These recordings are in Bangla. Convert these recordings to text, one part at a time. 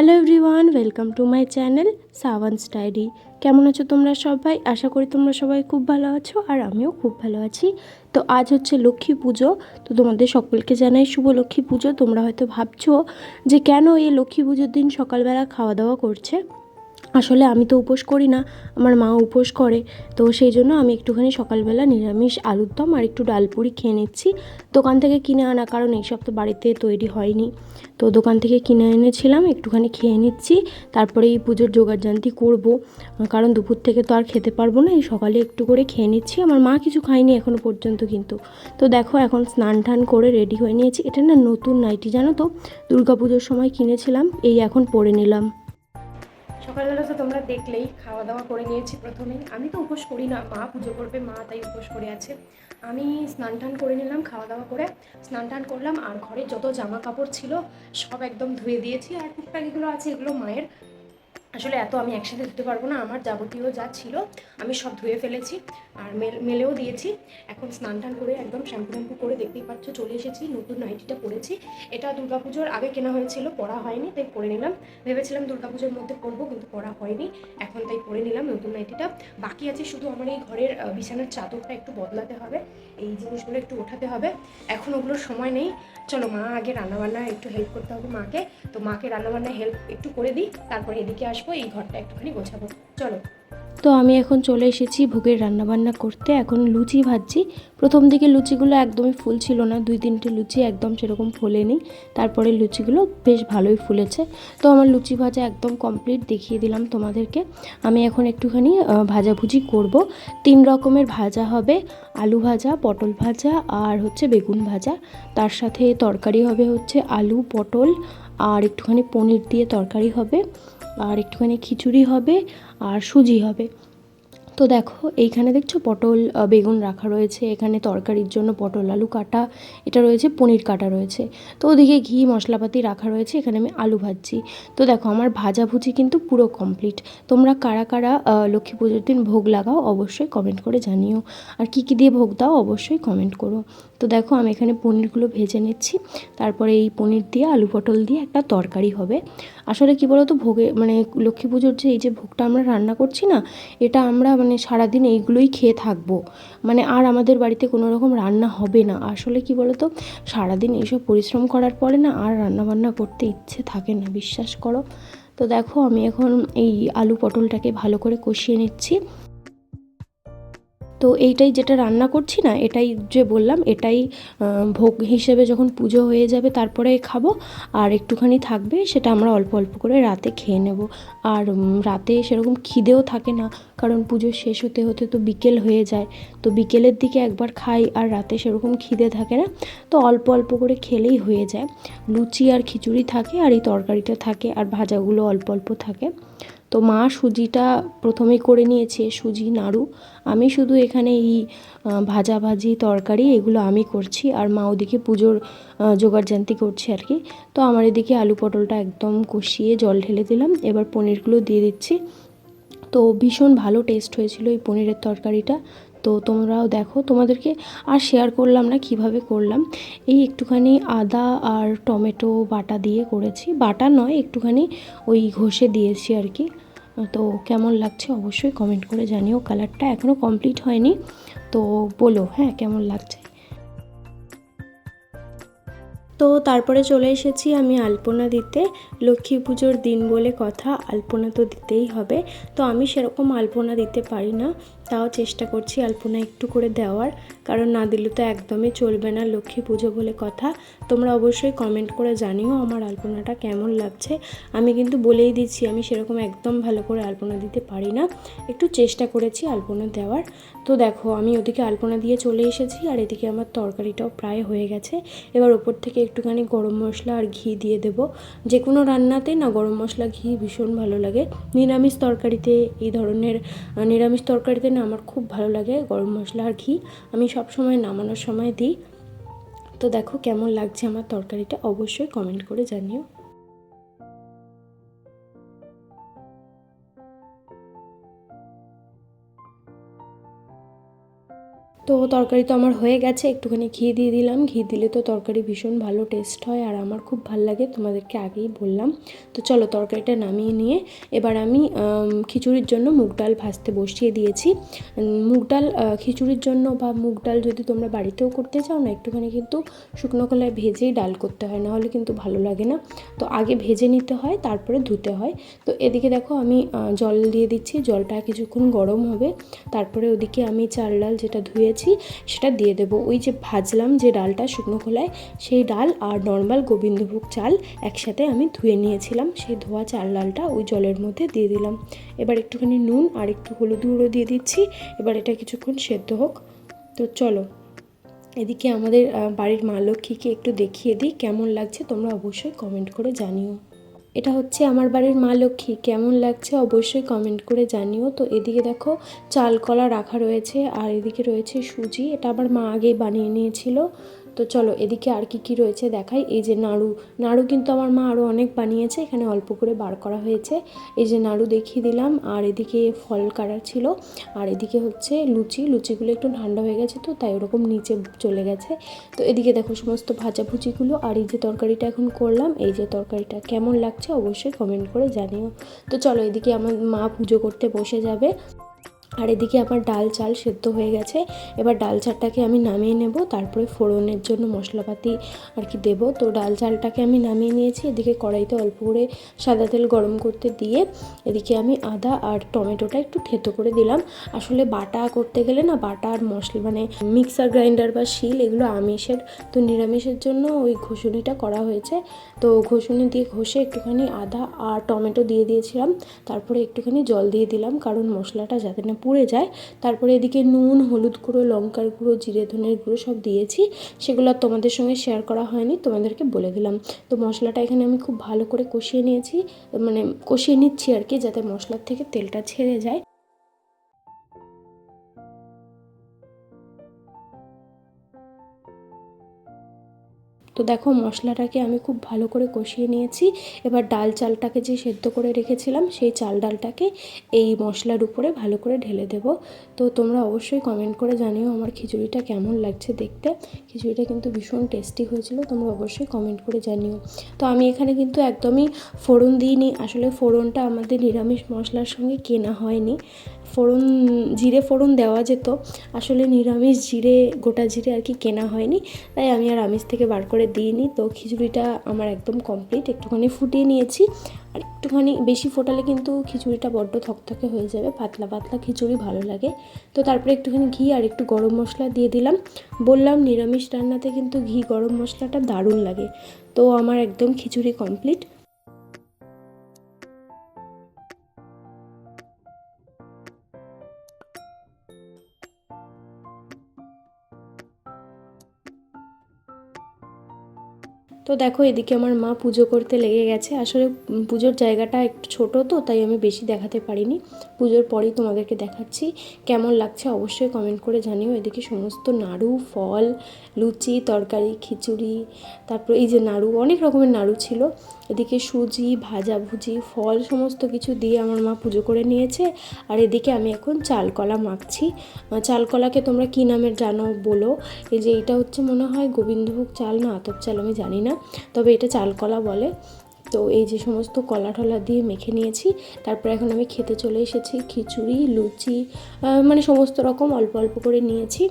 Hello everyone, welcome to my channel সাওয়ান্স স্টাইডি। কেমন আছো তোমরা সবাই? আশা করি তোমরা সবাই খুব ভালো আছো আর আমিও খুব ভালো আছি। তো আজ হচ্ছে লক্ষ্মী পুজো, তো তোমাদের সকলকে জানাই শুভ লক্ষ্মী পুজো। তোমরা হয়তো ভাবছ যে কেন এই লক্ষ্মী পুজোর দিন সকালবেলা খাওয়া দাওয়া করছে? আসলে আমি তো উপোস করি না, আমার মা উপোস করে। তো সেই জন্য আমি একটুখানি সকালবেলা নিরামিষ আলুর দম আর একটু ডাল ডালপুরি খেয়ে নিচ্ছি। দোকান থেকে কিনে আনা, কারণ এইসব তো বাড়িতে তৈরি হয়নি। তো দোকান থেকে কিনে এনেছিলাম, একটুখানি খেয়ে নিচ্ছি। তারপরে এই পুজোর জোগাড় জোগাড়জান্তি করব। কারণ দুপুর থেকে তো আর খেতে পারব না, এই সকালে একটু করে খেয়ে নিচ্ছি। আমার মা কিছু খায়নি এখনও পর্যন্ত কিন্তু। তো দেখো, এখন স্নান টান করে রেডি হয়ে নিয়েছি। এটা না নতুন নাইটি, জানো তো? দুর্গাপুজোর সময় কিনেছিলাম, এই এখন পরে নিলাম। সকালবেলা তো তোমরা দেখলেই খাওয়া দাওয়া করে নিয়েছি প্রথমেই আমি তো উপোস করি না, মা পুজো করবে, মা তাই উপোস করে আছে। আমি স্নান টান করে নিলাম খাওয়া দাওয়া করে স্নান টান করলাম, আর ঘরে যত জামা কাপড় ছিল, সব একদম ধুয়ে দিয়েছি। আর টুকটাক এগুলো আছে, এগুলো মায়ের। আসলে এত আমি একসাথে ধুতে পারব না, আমার যাবতীয় যা ছিল আমি সব ধুয়ে ফেলেছি আর মেল, মেলেও দিয়েছি। এখন স্নান টান করে একদম শ্যাম্পু ট্যাম্পু করে দেখতেই পাচ্ছ চলে এসেছি, নতুন নাইটিটা পরেছি। এটা দুর্গাপুজোর আগে কেনা হয়েছিল, পরা হয়নি, তাই পরে নিলাম। ভেবেছিলাম দুর্গাপুজোর মধ্যে পরবো, কিন্তু পরা হয়নি। এখন তাই পরে নিলাম নতুন নাইটিটা। বাকি আছে শুধু আমার এই ঘরের বিছানার চাদরটা একটু বদলাতে হবে। এই জিনিসগুলো একটু ওঠাতে হবে। এখন ওগুলোর সময় নেই। চলো মা, আগে রান্নাবান্না একটু হেল্প করতে হবে মাকে। তো মাকে রান্নাবান্না হেল্প একটু করে দিই, তারপরে এদিকে আসব, এই ঘরটা একটুখানি গোছাবো। চলো। তো আমি এখন চলে এসেছি ভোগের রান্নাবান্না করতে। এখন লুচি ভাজছি। প্রথম দিকে লুচিগুলো একদমই ফুল ছিল না। দুই তিনটে লুচি একদম সেরকম ফোলেনি। তারপরে লুচিগুলো বেশ ভালোই ফুলেছে। তো আমার লুচি ভাজা একদম কমপ্লিট দেখিয়ে দিলাম তোমাদেরকে। আমি এখন একটুখানি ভাজাভুজি করব। তিন রকমের ভাজা হবে। আলু ভাজা, পটল ভাজা আর হচ্ছে বেগুন ভাজা। তার সাথে তরকারি হবে হচ্ছে আলু, পটল আর একটুখানি পনির দিয়ে তরকারি হবে। আর একটুখানি খিচুড়ি হবে আর সুজি হবে। তো দেখো, এইখানে দেখছ পটল বেগুন রাখা রয়েছে। এখানে তরকারির জন্য পটল, আলু কাটা, এটা রয়েছে, পনির কাটা রয়েছে। তো ওদিকে ঘি, মশলাপাতি রাখা রয়েছে, এখানে আমি আলু ভাজছি। তো দেখো, আমার ভাজাভুজি কিন্তু পুরো কমপ্লিট তোমরা কারা কারা লক্ষ্মী পুজোর দিন ভোগ লাগাও, অবশ্যই কমেন্ট করে জানিও। আর কী কী দিয়ে ভোগ দাও, অবশ্যই কমেন্ট করো। তো দেখো আমি এখানে পনিরগুলো ভেজে নিচ্ছি। তারপরে এই পনির দিয়ে, আলু পটল দিয়ে একটা তরকারি হবে। আসলে কি বলতো, ভোগে মানে লক্ষ্মী পুজোর যে এই যে ভোগটা আমরা রান্না করছি না, এটা আমরা মানে সারাদিন এইগুলোই খেয়ে থাকব। মানে আর আমাদের বাড়িতে কোনো রকম রান্না হবে না। আসলে কি বলতো, সারাদিন এইসব পরিশ্রম করার পরে না আর রান্না বান্না করতে ইচ্ছে থাকে না, বিশ্বাস করো। তো দেখো আমি এখন এই আলু পটলটাকে ভালো করে কষিয়ে নিচ্ছি। তো এইটাই যেটা রান্না করছি না, এটাই যে বললাম, এটাই ভোগ হিসেবে যখন পুজো হয়ে যাবে তারপরে খাব। আর একটুখানি থাকবে, সেটা আমরা অল্প অল্প করে রাতে খেয়ে নেব। আর রাতে সেরকম খিদেও থাকে না, কারণ পুজো শেষ হতে হতে তো বিকেল হয়ে যায়। তো বিকেলের দিকে একবার খাই, আর রাতে সেরকম খিদে থাকে না। তো অল্প অল্প করে খেলেই হয়ে যায়। লুচি আর খিচুড়ি থাকে, আর এই তরকারিটা থাকে, আর ভাজাগুলো অল্প অল্প থাকে। তো মা সুজিটা প্রথমে করে নিয়েছে, সুজি, নাড়ু। আমি শুধু এখানে এই ভাজা ভাজি, তরকারি এগুলো আমি করছি আর মা ওদিকে পুজোর জোগাড় জানতি করছে আর কি। তো আমার এদিকে আলু পটলটা একদম কষিয়ে জল ঢেলে দিলাম, এবার পনিরগুলো দিয়ে দিচ্ছি। তো ভীষণ ভালো টেস্ট হয়েছিল এই পনিরের তরকারিটা। তো তোমরাও দেখো, তোমাদেরকে আর শেয়ার করলাম না কীভাবে করলাম। এই একটুখানি আদা আর টমেটো বাটা দিয়ে করেছি। বাটা নয়, একটুখানি ওই ঘষে দিয়েছি আর কি। তো কেমন লাগছে অবশ্যই কমেন্ট করে জানিও। কালারটা এখনও কমপ্লিট হয়নি। তো বলো হ্যাঁ কেমন লাগছে? তো তারপরে চলে এসেছি আমি আলপনা দিতে। লক্ষ্মী পুজোর দিন বলে কথা, আলপনা তো দিতেই হবে। তো আমি সেরকম আলপনা দিতে পারি না। তাও চেষ্টা করছি আলপনা একটু করে দেওয়ার, কারণ না দিলে তো একদমই চলবে না, লক্ষ্মী পুজো বলে কথা। তোমরা অবশ্যই কমেন্ট করে জানিও আমার আলপনাটা কেমন লাগছে। আমি কিন্তু বলেই দিচ্ছি, আমি সেরকম একদম ভালো করে আলপনা দিতে পারি না। একটু চেষ্টা করেছি আলপনা দেওয়ার। তো দেখো, আমি ওদিকে আলপনা দিয়ে চলে এসেছি আর এদিকে আমার তরকারিটাও প্রায় হয়ে গেছে। এবার ওপর থেকে একটুখানি গরম মশলা আর ঘি দিয়ে দেব। যে কোনো রান্নাতে না গরম মশলা, ঘি ভীষণ ভালো লাগে। নিরামিষ তরকারিতে এই ধরনের, নিরামিষ তরকারিতে না আমার খুব ভালো লাগে গরম মশলা আর ঘি। আমি সব সময় নামানোর সময় দিই। তো দেখো কেমন লাগছে আমার তরকারিটা অবশ্যই কমেন্ট করে জানিও। তো তরকারি তো আমার হয়ে গেছে, একটুখানি ঘি দিয়ে দিলাম। ঘি দিলে তো তরকারি ভীষণ ভালো টেস্ট হয় আর আমার খুব ভালো লাগে, তোমাদেরকে আগেই বললাম। তো চলো তরকারিটা নামিয়ে নিয়ে এবার আমি খিচুড়ির জন্য মুগ ডাল ভাজতে বসিয়ে দিয়েছি। মুগ ডাল খিচুড়ির জন্য বা মুগ ডাল যদি তোমরা বাড়িতেও করতে চাও না, একটুখানি কিন্তু শুকনো কলায় ভেজেই ডাল করতে হয়, নাহলে কিন্তু ভালো লাগে না। তো আগে ভেজে নিতে হয়, তারপরে ধুতে হয়। তো এদিকে দেখো আমি জল দিয়ে দিচ্ছি, জলটা কিছুক্ষণ গরম হবে। তারপরে ওদিকে আমি চাল ডাল যেটা ধুয়েছি সেটা দিয়ে দেবো। ওই যে ভাজলাম যে ডালটা শুকনো খোলায়, সেই ডাল আর নর্মাল গোবিন্দভোগ চাল একসাথে আমি ধুয়ে নিয়েছিলাম। সেই ধোয়া চাল ডালটা ওই জলের মধ্যে দিয়ে দিলাম। এবার একটুখানি নুন আর একটু হলুদ গুঁড়ো দিয়ে দিচ্ছি। এবার এটা কিছুক্ষণ সেদ্ধ হোক। তো চলো, এদিকে আমাদের বাড়ির মা লক্ষ্মীকে একটু দেখিয়ে দিই, কেমন লাগছে তোমরা অবশ্যই কমেন্ট করে জানিও। এটা হচ্ছে আমার বাড়ির মা লক্ষ্মী। কেমন লাগছে অবশ্যই কমেন্ট করে জানিও। তো এদিকে দেখো চাল কলা রাখা রয়েছে আর এদিকে রয়েছে সুজি। এটা আবার মা আগেই বানিয়ে নিয়েছিল। তো চলো, এদিকে আর কি কি রয়েছে দেখাই। এই যে নাড়ু নাড়ু কিন্তু আমার মা আরও অনেক বানিয়েছে, এখানে অল্প করে বার করা হয়েছে। এই যে নাড়ু দেখিয়ে দিলাম, আর এদিকে ফল কাটা ছিল, আর এদিকে হচ্ছে লুচি, লুচিগুলো একটু ঠান্ডা হয়ে গেছে তো, তাই ওরকম নিচে চলে গেছে। তো এদিকে দেখো সমস্ত ভাজাভুজিগুলো আর এই যে তরকারিটা এখন করলাম, এই যে তরকারিটা কেমন লাগছে অবশ্যই কমেন্ট করে জানিও। তো চলো, এদিকে আমার মা পুজো করতে বসে যাবে। আর এদিকে আমার ডাল চাল সেদ্ধ হয়ে গেছে। এবার ডাল চালটাকে আমি নামিয়ে নেব, তারপরে ফোড়নের জন্য মশলাপাতি আর কি দেবো। তো ডাল চালটাকে আমি নামিয়ে নিয়েছি, এদিকে কড়াইতে অল্প করে সাদা তেল গরম করতে দিয়ে এদিকে আমি আদা আর টমেটোটা একটু থেতো করে দিলাম। আসলে বাটা করতে গেলে না বাটা আর মশলা মানে মিক্সার গ্রাইন্ডার বা শিল এগুলো আমিষের, তো নিরামিষের জন্য ওই ঘষুনিটা করা হয়েছে। তো ঘষুনি দিয়ে ঘষে একটুখানি আদা আর টমেটো দিয়ে দিয়েছিলাম, তারপরে একটুখানি জল দিয়ে দিলাম, কারণ মশলাটা যাতে না পুড়ে যায়। তারপরে এদিকে নুন, হলুদ গুঁড়ো, লঙ্কার গুঁড়ো, জিরে, ধনের গুঁড়ো সব দিয়েছি। সেগুলো আর তোমাদের সঙ্গে শেয়ার করা হয়নি, তোমাদেরকে বলে দিলাম। তো মশলাটা এখানে আমি খুব ভালো করে কষিয়ে নিয়েছি। মানে কষিয়ে নিচ্ছি আর কি, যাতে মশলার থেকে তেলটা ছেড়ে যায়। তো দেখো মশলাটাকে আমি খুব ভালো করে কষিয়ে নিয়েছি। এবার ডাল চালটাকে যে সেদ্ধ করে রেখেছিলাম, সেই চাল ডালটাকে এই মশলার উপরে ভালো করে ঢেলে দেব। তো তোমরা অবশ্যই কমেন্ট করে জানিও আমার খিচুড়িটা কেমন লাগছে দেখতে। খিচুড়িটা কিন্তু ভীষণ টেস্টি হয়েছিল, তোমরা অবশ্যই কমেন্ট করে জানিও। তো আমি এখানে কিন্তু একদমই ফোড়ন দিইনি, আসলে ফোড়নটা আমাদের নিরামিষ মশলার সঙ্গে কেনা হয়নি। ফোড়ন, জিরে ফোড়ন দেওয়া যেত। আসলে নিরামিষ জিরে, গোটা জিরে আর কি কেনা হয়নি। তাই আমি আর আমিষ থেকে বার করে দিইনি। তো খিচুড়িটা আমার একদম কমপ্লিট একটুখানি ফুটিয়ে নিয়েছি। আর একটুখানি বেশি ফোটালে কিন্তু খিচুড়িটা বড্ড থকথকে হয়ে যাবে। পাতলা পাতলা খিচুড়ি ভালো লাগে। তো তারপরে একটুখানি ঘি আর একটু গরম মশলা দিয়ে দিলাম। বললাম নিরামিষ রান্নাতে কিন্তু ঘি, গরম মশলাটা দারুণ লাগে। তো আমার একদম খিচুড়ি কমপ্লিট তো দেখো, এদিকে আমার মা পুজো করতে লেগে গেছে। আসলে পুজোর জায়গাটা একটু ছোট তো, তাই আমি বেশি দেখাতে পারিনি। পুজোর পরেই তোমাদেরকে দেখাচ্ছি। কেমন লাগছে অবশ্যই কমেন্ট করে জানিও। এদিকে সমস্ত নাড়ু, ফল, লুচি, তরকারি, খিচুড়ি, তারপর এই যে নাড়ু, অনেক রকমের নাড়ু ছিল। এদিকে সুজি ভাজাভুজি ফল সমস্ত কিছু দিয়ে আমার মা পুজো করে নিয়েছে। আর এদিকে আমি এখন চালকলা মাখছি। চালকলাকে তোমরা কী নামের জানো বলো। এই যে এটা হচ্ছে মনে হয় গোবিন্দভোগ চাল না আতপ চাল আমি জানি না। তবে এটা চালকলা বলে। তো এই যে সমস্ত কলা টলা দিয়ে মেখে নিয়েছি, তারপর এখন আমি খেতে চলে এসেছি খিচুড়ি, লুচি মানে সমস্ত রকম অল্প অল্প করে নিয়েছি।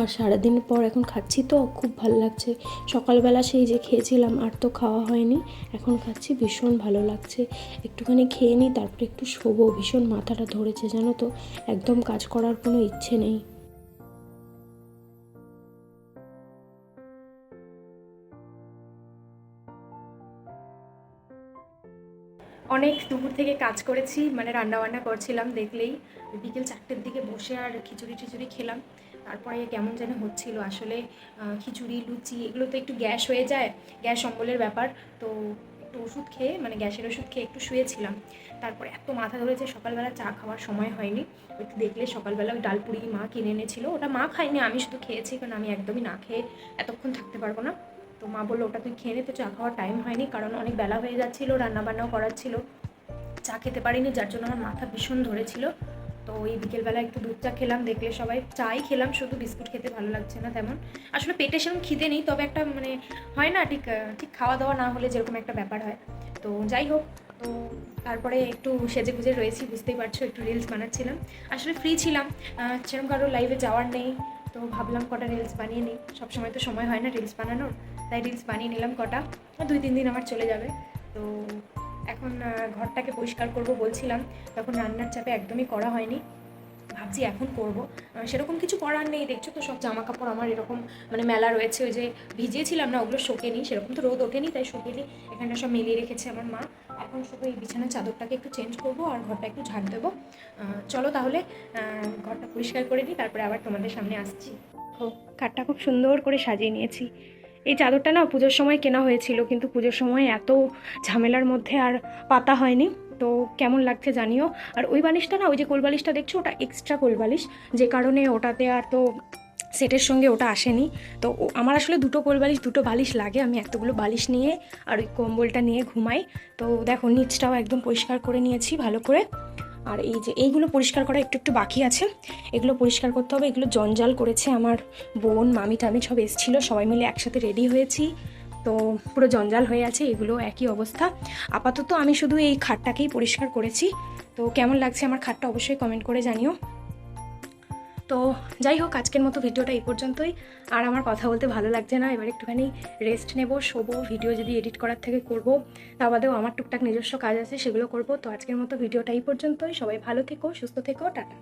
আর সারাদিন পর এখন খাচ্ছি তো, খুব ভালো লাগছে। সকালবেলা সেই যে খেয়েছিলাম, আর তো খাওয়া হয়নি, এখন খাচ্ছি, ভীষণ ভালো লাগছে। একটুখানি খেয়ে নিই, তারপরে একটু শোবো, ভীষণ মাথাটা ধরেছে, জানো তো? একদম কাজ করার কোনো ইচ্ছে নেই। অনেক দুপুর থেকে কাজ করেছি মানে রান্না বান্না করছিলাম দেখলেই। বিকেল চারটের দিকে বসে আর খিচুড়ি টিচুড়ি খেলাম। তারপরে কেমন যেন হচ্ছিল আসলে খিচুড়ি, লুচি, এগুলো তো একটু গ্যাস হয়ে যায়, গ্যাস অম্বলের ব্যাপার। তো একটু ওষুধ খেয়ে মানে গ্যাসের ওষুধ খেয়ে একটু শুয়েছিলাম। তারপরে এত মাথা ধরেছে, সকালবেলা চা খাওয়ার সময় হয়নি। একটু দেখলে সকালবেলা ওই ডালপুরি মা কিনে এনেছিল। ওটা মা খায়নি, আমি শুধু খেয়েছি, কারণ আমি একদমই না খেয়ে এতক্ষণ থাকতে পারব না। তো মা বলল, ওটা তুই খেয়ে নে, তো চা খাওয়ার টাইম হয়নি, কারণ অনেক বেলা হয়ে যাচ্ছিল, রান্নাবান্নাও করার ছিল। চা খেতে পারিনি, যার জন্য আমার মাথা ভীষণ ধরেছিল। তো এই বিকেলবেলা একটু দুধ চা খেলাম, দেখলে সবাই, চাই খেলাম, শুধু বিস্কুট খেতে ভালো লাগছে না তেমন। আসলে পেটে সেরকম খিদে নেই, তবে একটা মানে হয় না, ঠিক ঠিক খাওয়া দাওয়া না হলে যেরকম একটা ব্যাপার হয়। তো যাই হোক, তো তারপরে একটু সেজে গুজে রয়েছি, বুঝতেই পারছ, একটু রিলস বানাচ্ছিলাম। আসলে ফ্রি ছিলাম সেরকম কারও লাইভে যাওয়ার নেই, তো ভাবলাম কটা রিলস বানিয়ে নিই। সবসময় তো সময় হয় না রিলস বানানোর। তাই রিলস বানিয়ে নিলাম কটা। দুই, তিন দিন আমার চলে যাবে। তো এখন ঘরটাকে পরিষ্কার করব বলছিলাম। তখন রান্নার চাপে একদমই করা হয়নি। ভাবছি এখন করব। সেরকম কিছু করার নেই, দেখছ তো সব জামা কাপড় আমার এরকম মানে মেলা রয়েছে, ওই যে ভিজিয়েছিলাম না, ওগুলো শোকেনি। সেরকম তো রোদ ওঠেনি, তাই শোকেনি। এখানটা সব মিলিয়ে রেখেছে আমার মা। এখন শুধু এই বিছানার চাদরটাকে একটু চেঞ্জ করব আর ঘরটা একটু ঝাড় দেবো। চলো তাহলে ঘরটা পরিষ্কার করে নিই, তারপরে আবার তোমাদের সামনে আসছি। খাটটা খুব সুন্দর করে সাজিয়ে নিয়েছি। এই চাদরটা না পুজোর সময় কেনা হয়েছিল, কিন্তু পুজোর সময় এত ঝামেলার মধ্যে আর পাতা হয়নি। তো কেমন লাগছে জানিও। আর ওই বালিশটা না, ওই যে কোল বালিশটা দেখছ, ওটা এক্সট্রা কোল বালিশ। যে কারণে ওটাতে আর তো সেটের সঙ্গে ওটা আসেনি। তো আমার আসলে দুটো কোল বালিশ, দুটো বালিশ লাগে। আমি এতগুলো বালিশ নিয়ে আর ওই কম্বলটা নিয়ে ঘুমাই। তো দেখো, নিচটাও একদম পরিষ্কার করে নিয়েছি ভালো করে। আর এই যে এইগুলো পরিষ্কার করা একটু একটু বাকি আছে। এগুলো পরিষ্কার করতে হবে। এগুলো জঞ্জাল করেছে আমার বোন, মামি, টামি সব এসেছিল। সবাই মিলে একসাথে রেডি হয়েছি। তো পুরো জঞ্জাল হয়ে আছে। এগুলো একই অবস্থা। আপাতত আমি শুধু এই খাটটাকেই পরিষ্কার করেছি। তো কেমন লাগছে আমার খাটটা অবশ্যই কমেন্ট করে জানিও। তো যাই হোক, আজকের মতো ভিডিওটা এই পর্যন্তই। আর আমার কথা বলতে ভালো লাগছে না, এবার একটুখানি রেস্ট নেব, শোবো ভিডিও যদি এডিট করার থেকে করব, তা বাদেও আমার টুকটাক নিজস্ব কাজ আছে, সেগুলো করব। তো আজকের মতো ভিডিওটা এই পর্যন্তই, সবাই ভালো থেকো, সুস্থ থেকো, টাটা।